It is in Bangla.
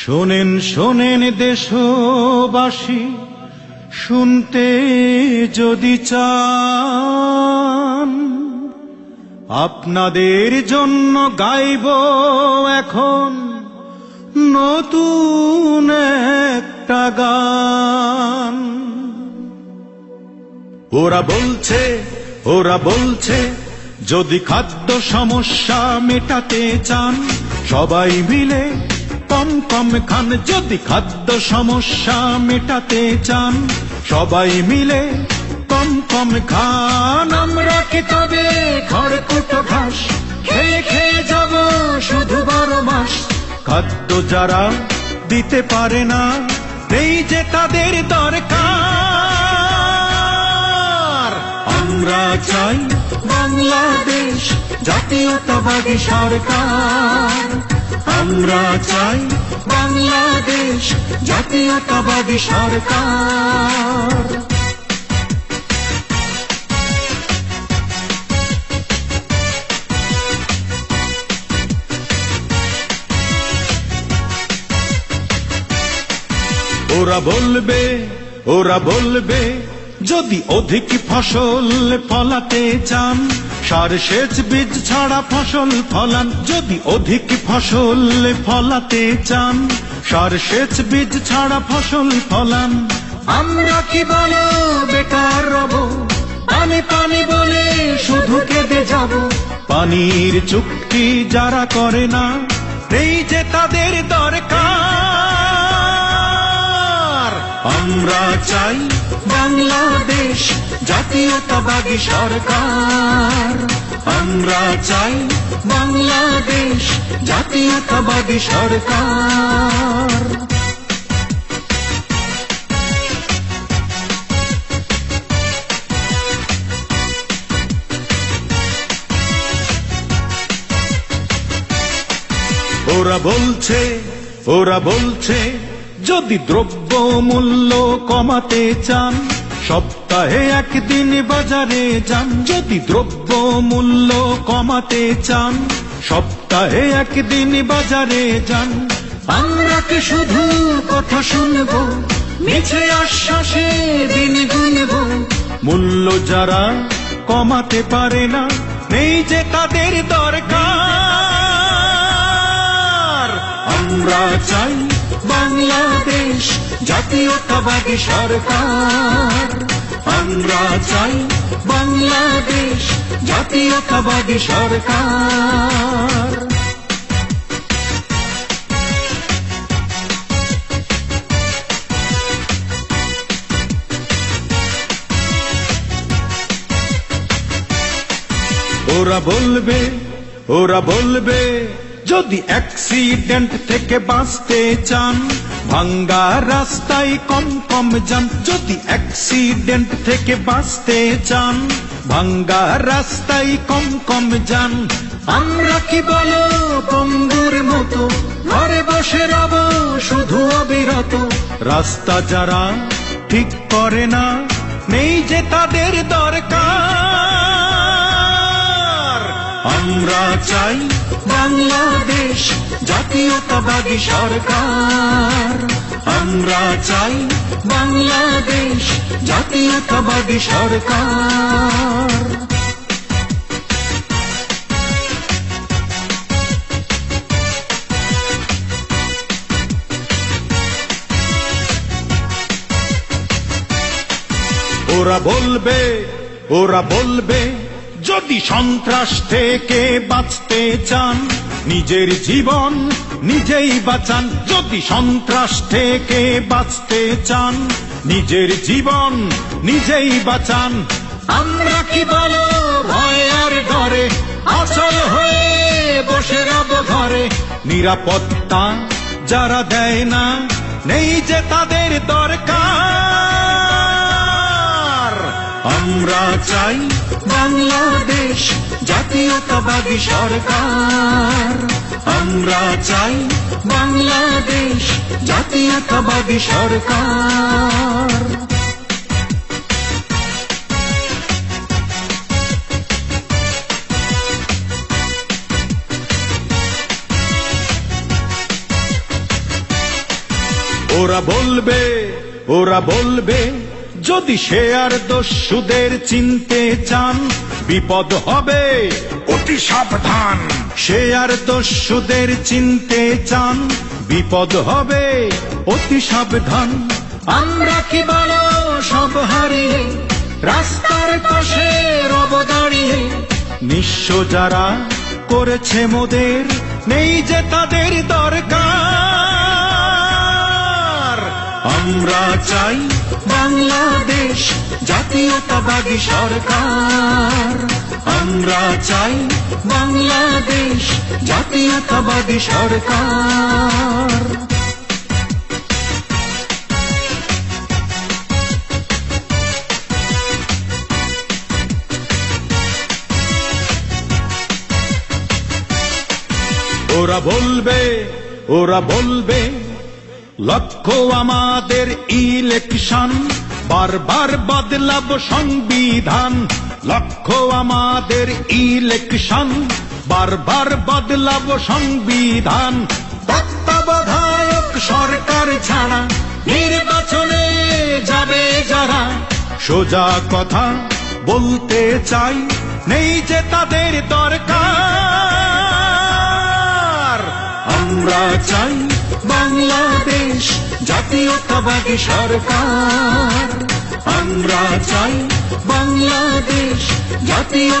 শোনেন শোনেন দেশবাসী, শুনতে যদি চান, আপনাদের জন্য গাইব এখন নতুন একটা গান। ওরা বলছে ওরা বলছে, যদি খাদ্য সমস্যা মেটাতে চান, সবাই মিলে কম কম খান, যদি খাদ্য সমস্যা মেটাতে চান, সবাই মিলে কম কম খান। আমরা কি তবে খড়কুটো ঘাস খেয়ে খেয়ে যাব শুধু বারো মাস? খাদ্য যারা দিতে পারে না, এই যে তাদের দরকার। আমরা চাই বাংলাদেশ জাতীয়তাবাদী সরকার। আমরা চাই বাংলাদেশ জাতীয়তাবাদী সরকার। ওরা বলবে ওরা বলবে যদি অধিক ফসল ফলাতে চান সার সেচ বীজ ছাড়া ফসল ফলান। যদি অধিক ফসল ফলাতে চান, সার সেচ বীজ ছাড়া ফসল ফলান। আমরা কি বলো বেকার রব? পানি পানি বলে শুধু কেঁদে যাব। পানির চুক্তি যারা করে না, এই যে তাদের দরকার। আমরা চাই বাংলাদেশ জাতীয়তাবাদী সরকার। আমরা চাই বাংলাদেশ জাতীয়তাবাদী সরকার। ওরা বলছে ওরা বলছে যদি দ্রব্য মূল্য কমাতে চান, সপ্তাহে একদিন বাজারে যান। যদি দ্রব্য মূল্য কমাতে চান, সপ্তাহে একদিন বাজারে যান। আমরা কি শুধু কথা শুনব? মিছে আশ্বাসে দিন গুনব? মূল্য যারা কমাতে পারে না, নেই যে তাদের দরকার। আমরা চাই বাংলাদেশ জাতীয়তাবাদী সরকার। আমরা চাই বাংলাদেশ জাতীয়তাবাদী সরকার। ওরা বলবে ওরা বলবে, যদি অ্যাক্সিডেন্ট থেকে বাঁচতে চান ভাঙ্গা রাস্তায় কম কম যান। যদি অ্যাক্সিডেন্ট থেকে বাঁচতে চান, ভাঙ্গা রাস্তায় কম কম যান। আমরা কি বলো পঙ্গুর মতো, ঘরে বসে রব, শুধু অবিরত। রাস্তা যারা ঠিক করে না, নেই যে তাদের দরকার। আমরা চাই বাংলাদেশ জাতীয়তাবাদী সরকার। আমরা চাই বাংলাদেশ জাতীয়তাবাদী সরকার। ওরা বলবে ওরা বলবে যদি সন্ত্রাস থেকে বাঁচতে চান, নিজের জীবন নিজেই বাঁচান। যদি সন্ত্রাস থেকে বাঁচতে চান, নিজের জীবন নিজেই বাঁচান। আমরা কি বলো ভয় আর ডরে অচল হয়ে বসে রব ঘরে? নিরাপত্তা যারা দেয় না, নেই যে তাদের দরকার। আমরা চাই বাংলাদেশ জাতীয়তাবাদী সরকার। আমরা চাই বাংলাদেশ জাতীয়তাবাদী সরকার। ওরা বলবে ওরা বলবে যদি সে আর দস্যুদের চিনতে চান বিপদ হবে। অতি সাবধান। সে আর দস্যুদের চিনতে চান বিপদ হবে। অতি সাবধান। আমরা কি বলো সব হারিয়ে রাস্তার পাশে রব দাঁড়িয়ে নিঃস্ব যারা করেছে মোদের নেই যে তাদের দরকার। আমরা চাই বাংলাদেশ জাতীয়তাবাদী সরকার। আমরা চাই বাংলাদেশ জাতীয়তাবাদী সরকার। ওরা বলবে ওরা বলবে লক্ষ্য আমাদের ইলেকশন, বারবার বদলাব সংবিধান। লক্ষ্য আমাদের ইলেকশন, বারবার বদলাব সংবিধান। তত্ত্বাবধায়ক সরকার ছাড়া নির্বাচনে যাবে যারা? সোজা কথা বলতে চাই, নেই যে তাদের দরকার। আমরা চাই বাংলাদেশ জাতীয়তাবাদী সরকার। আমরা চাই বাংলাদেশ জাতীয়তা